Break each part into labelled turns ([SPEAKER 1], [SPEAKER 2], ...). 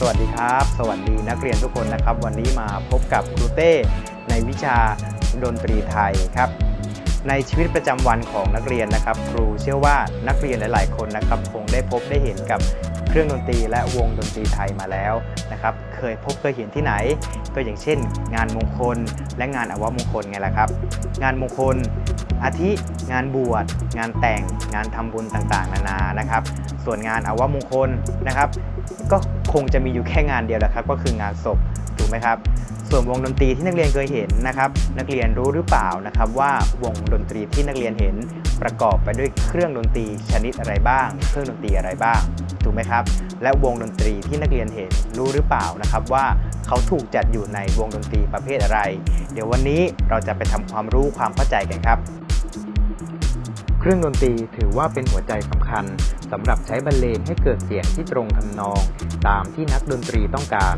[SPEAKER 1] สวัสดีครับ สวัสดีนักเรียนทุกคนนะครับ วันนี้มาพบกับครูเต้ในวิชาดนตรีไทยครับ ในชีวิตประจำวันของนักเรียนนะครับ ครูเชื่อว่านักเรียนหลาย ๆ คนนะครับคงได้พบได้เห็นกับเครื่องดนตรีและวงดนตรีไทยมาแล้วนะครับ เคยพบเคยเห็นที่ไหนก็อย่างเช่น งานมงคลและงานอวมงคลไงล่ะครับ งานมงคล อาทิงานบวช งานแต่งงานทำบุญต่างๆ นานานะครับ ส่วนงานอวมงคลนะครับ ก็คงจะมีอยู่แค่งานเดียวแหละครับ ก็คืองานศพถูกไหมครับ ส่วนวงดนตรีที่นักเรียนเคยเห็นนะครับ นักเรียนรู้หรือเปล่านะครับว่าวงดนตรีที่นักเรียนเห็นประกอบไปด้วยเครื่องดนตรีชนิดอะไรบ้าง เครื่องดนตรีอะไรบ้างถูกไหมครับ และวงดนตรีที่นักเรียนเห็นรู้หรือเปล่านะครับว่าเขาถูกจัดอยู่ในวงดนตรีประเภทอะไร เดี๋ยววันนี้เราจะไปทำความรู้ความเข้าใจกันครับ เครื่องดนตรีถือว่าเป็นหัวใจสำคัญสำหรับใช้บรรเลงให้เกิดเสียงที่ตรงทำนอง ตามที่นักดนตรีต้องการ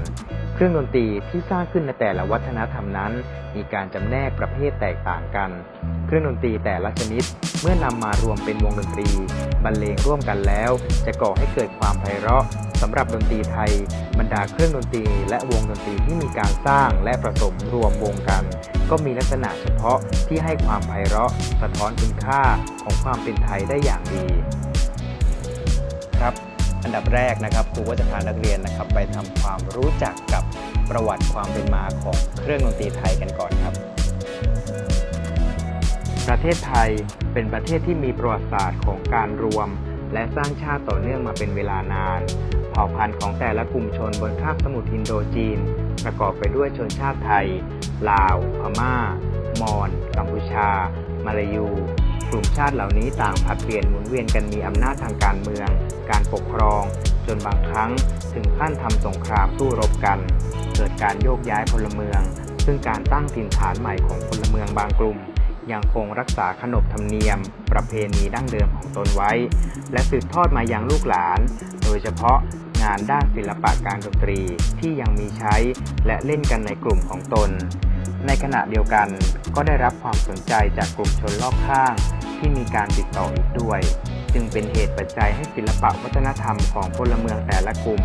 [SPEAKER 1] เครื่องดนตรีที่สร้างขึ้นในแต่ละวัฒนธรรมนั้น มีการจำแนกประเภทแตกต่างกัน เครื่องดนตรีแต่ละชนิด เมื่อนำมารวมเป็นวงดนตรี บรรเลงร่วมกันแล้ว จะก่อให้เกิดความไพเราะสำหรับดนตรีไทย บรรดาเครื่องดนตรี และวงดนตรีที่มีการสร้างและผสมรวมวงกัน ก็มีลักษณะเฉพาะที่ให้ความไพเราะสะท้อนคุณค่าของความเป็นไทยได้อย่างดีครับ อันดับแรกนะครับครูก็จะพานักเรียนนะครับ ไปทำความรู้จักกับประวัติความเป็นมาของเครื่องดนตรีไทยกันก่อนครับ ประเทศไทยเป็นประเทศที่มีประวัติศาสตร์ของการรวม และสร้างชาติต่อเนื่องมาเป็นเวลานาน เผ่าพันธุ์ของแต่ละกลุ่มชนบนคาบสมุทรอินโดจีน ประกอบไปด้วยชนชาติไทย ลาว พม่า มอญกัมพูชา มาลายู กลุ่มชาติเหล่านี้ต่างผลัดเปลี่ยนหมุนเวียนกันมีอำนาจทางการเมือง การปกครอง จนบางครั้งถึงขั้นทำสงครามสู้รบกัน เกิดการโยกย้ายพลเมือง ซึ่งการตั้งถิ่นฐานใหม่ของพลเมืองบางกลุ่ม ยังคงรักษาขนบธรรมเนียม ประเพณีดั้งเดิมของตนไว้ และสืบทอดมายังลูกหลาน โดยเฉพาะงานด้านศิลปะการดนตรีที่ยังมีใช้และเล่นกันในกลุ่มของตน ในขณะเดียวกันก็ได้รับความสนใจจากกลุ่มชนรอบข้างที่มีการติดต่ออีกด้วย จึงเป็นเหตุปัจจัยให้ศิลปะวัฒนธรรมของพลเมืองแต่ละกลุ่ม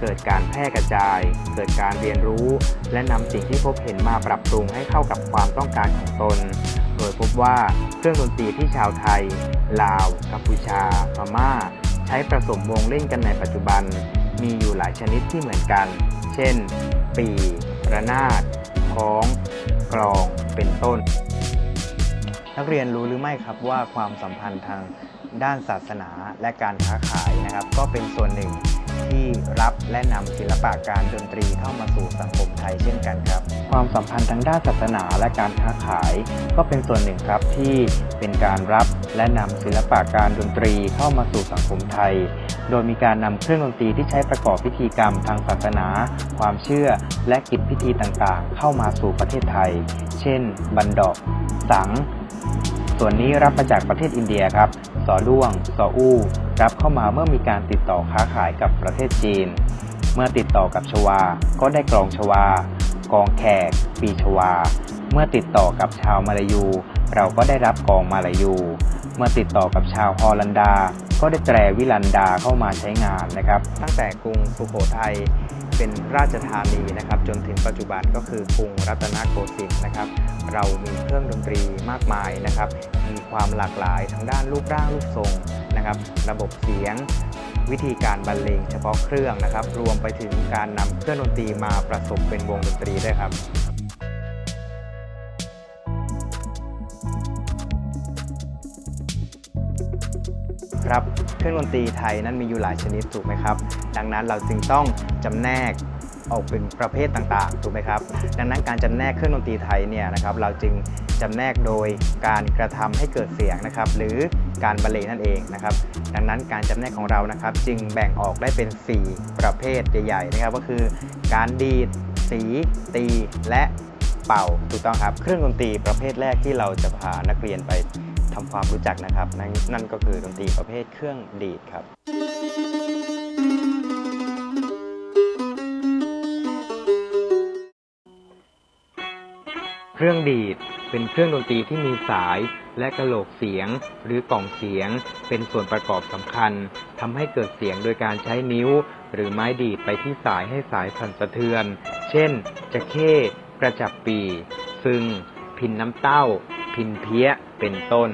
[SPEAKER 1] เกิดการแพร่กระจาย เกิดการเรียนรู้ และนำสิ่งที่พบเห็นมาปรับปรุงให้เข้ากับความต้องการของตน โดยพบว่าเครื่องดนตรีที่ชาวไทย ลาว กัมพูชา พม่า ใช้ผสมวงเล่นกันในปัจจุบัน มีอยู่หลายชนิดที่เหมือนกัน เช่น ปี ระนาดค้อง กลอง เป็นต้น นักเรียนรู้หรือไม่ครับว่าความสัมพันธ์ทาง ด้านศาสนาและการค้าขายนะครับ ก็เป็นส่วนหนึ่งที่รับและนำศิลปะการดนตรีเข้ามาสู่สังคมไทยเช่นกันครับ ความสัมพันธ์ทางด้านศาสนาและการค้าขาย ก็เป็นส่วนหนึ่งครับที่เป็นการรับและนำศิลปะการดนตรีเข้ามาสู่สังคมไทย โดยมีการนำเครื่องดนตรีที่ใช้ประกอบพิธีกรรมทางศาสนา ความเชื่อและกิจพิธีต่างๆ เข้ามาสู่ประเทศไทย เช่น บันดอก สัง ส่วนนี้รับมาจากประเทศอินเดียครับ สอด้วง สออู้รับเข้ามาเมื่อมีการติดต่อค้าขายกับประเทศจีน เมื่อติดต่อกับชวา ก็ได้กลองชวา กองแขก ปีชวา เมื่อติดต่อกับชาวมาลายู เราก็ได้รับกองมาลายู เมื่อติดต่อกับชาวฮอลันดา ก็ได้แตรวิลันดาเข้ามาใช้งานนะครับ ตั้งแต่กรุงสุโขทัย เป็นราชธานีนะครับจนถึงปัจจุบันก็คือกรุงรัตนโกสินทร์นะครับ เรามีเครื่องดนตรีมากมายนะครับ มีความหลากหลายทั้งด้านรูปร่างรูปทรงนะครับ ระบบเสียงวิธีการบรรเลงเฉพาะเครื่องนะครับ รวมไปถึงการนำเครื่องดนตรีมาประสบเป็นวงดนตรีด้วยครับครับ เครื่องดนตรีไทยนั้นมีอยู่หลายชนิดถูกไหมครับ ดังนั้นเราจึงต้องจำแนกออกเป็นประเภทต่างๆ ถูกไหมครับ ดังนั้นการจำแนกเครื่องดนตรีไทยเนี่ยนะครับ เราจึงจำแนกโดยการกระทำให้เกิดเสียงนะครับ หรือการบรรเลงนั่นเองนะครับ ดังนั้นการจำแนกของเรานะครับ จึงแบ่งออกได้เป็น 4 ประเภทใหญ่ๆนะครับ ก็คือการดีด สี ตีและเป่า ถูกต้องครับ เครื่องดนตรีประเภทแรกที่เราจะพานักเรียนไป ทำความรู้จักนะครับ นั่นนั่นก็คือดนตรีประเภทเครื่องดีดครับคเครื่องดีดเป็นเครื่องดนตรีที่มีสายและกระโหลกเสียง หรือกล่องเสียง เป็นส่วนประกอบสำคัญทำให้เกิดเสียงโดยการใช้นิ้ว หรือไม้ดีดไปที่สายให้สายสั่นสะเทือน เช่น จะเข้ กระจับปี ซึงพินน้ำเต้า พินเพี้ย เป็นต้น เ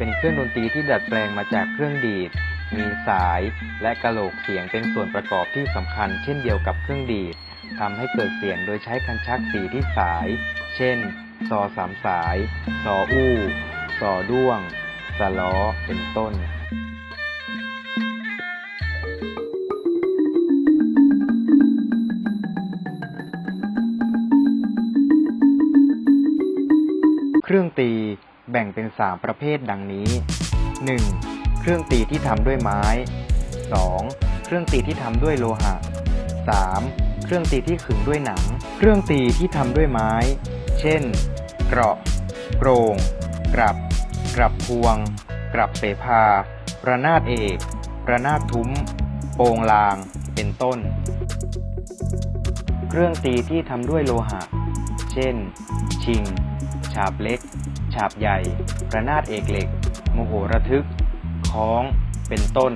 [SPEAKER 1] ป็นเครื่องดนตรีที่ดัดแปลงมาจากเครื่องดีด มีสายและกระโหลกเสียงเป็นส่วนประกอบที่สำคัญ เช่นเดียวกับเครื่องดีดทำให้เกิดเสียงโดยใช้คันชักสีที่สาย เช่น ซอสามสาย ซออู้ ซอด้วง สล้อเป็นต้น เครื่องตีแบ่งเป็น3ประเภทดังนี้ 1. เครื่องตีที่ทำด้วยไม้ 2. เครื่องตีที่ทำด้วยโลหะ 3. เครื่องตีที่ขึงด้วยหนัง เครื่องตีที่ทำด้วยไม้ เช่น เกราะ โกรงกรับ กรับพวงกรับเสภา ระนาดเอก ระนาดทุ้ม โปงลาง เป็นต้น เครื่องตีที่ทำด้วยโลหะ เช่น ชิง ฉาบเล็ก ฉาบใหญ่ ระนาดเอกเหล็ก โมโหระทึกคล้อง เป็นต้น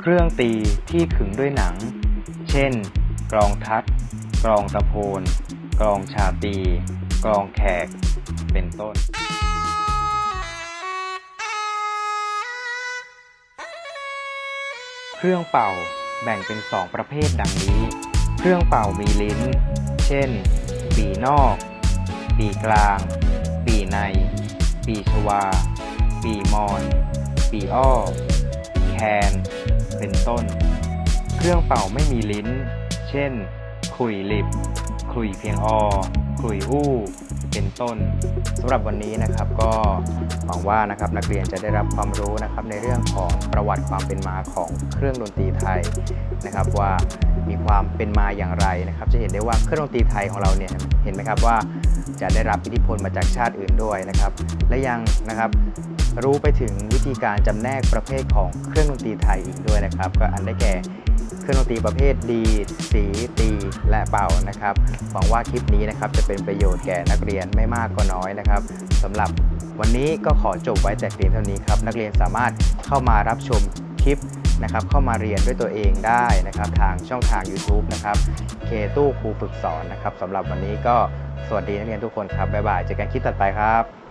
[SPEAKER 1] เครื่องตีที่ขึงด้วยหนัง เช่นกลองทัดกลองตะโพนกลองชาตี กลองแขกเป็นต้นเครื่องเป่าแบ่งเป็น 2 ประเภทดังนี้ เครื่องเป่ามีลิ้น เช่น ปีนอก ปีกลาง ปีใน ปีชวา ปีมอน ปีอ้อ แคน เป็นต้น เครื่องเป่าไม่มีลิ้น เช่นขุยลิบขุยเพียงอ อขลุยอู้เป็นต้นสำหรับวันนี้นะครับก็หวังว่านะครับนักเรียนจะได้รับความรู้นะครับในเรื่องของประวัติความเป็นมาของเครื่องดนตรีไทยนะครับว่ามีความเป็นมาอย่างไรนะครับ จะเห็นได้ว่าเครื่องดนตรีไทยของเราเนี่ยเห็นไหมครับว่าจะได้รับอิทธิพลมาจากชาติอื่นด้วยนะครับ และยังนะครับ รู้ไปถึงวิธีการจำแนกประเภทของเครื่องดนตรีไทยอีกด้วยนะครับ ก็อันได้แก่เครื่องดนตรีประเภทดี สี ตี และเป่านะครับ หวังว่าคลิปนี้นะครับจะเป็นประโยชน์แก่นักเรียนไม่มากก็น้อยนะครับสำหรับวันนี้ก็ขอจบไว้แต่เพียงเท่านี้ครับนักเรียนสามารถเข้ามารับชมคลิปนะครับ เข้ามาเรียนด้วยตัวเองได้นะครับ ทางช่องทาง YouTube นะครับเคตู้ครูฝึกสอนนะครับสำหรับวันนี้ก็สวัสดีนักเรียนทุกคนครับบ๊ายบายเจอกันคลิปต่อไปครับ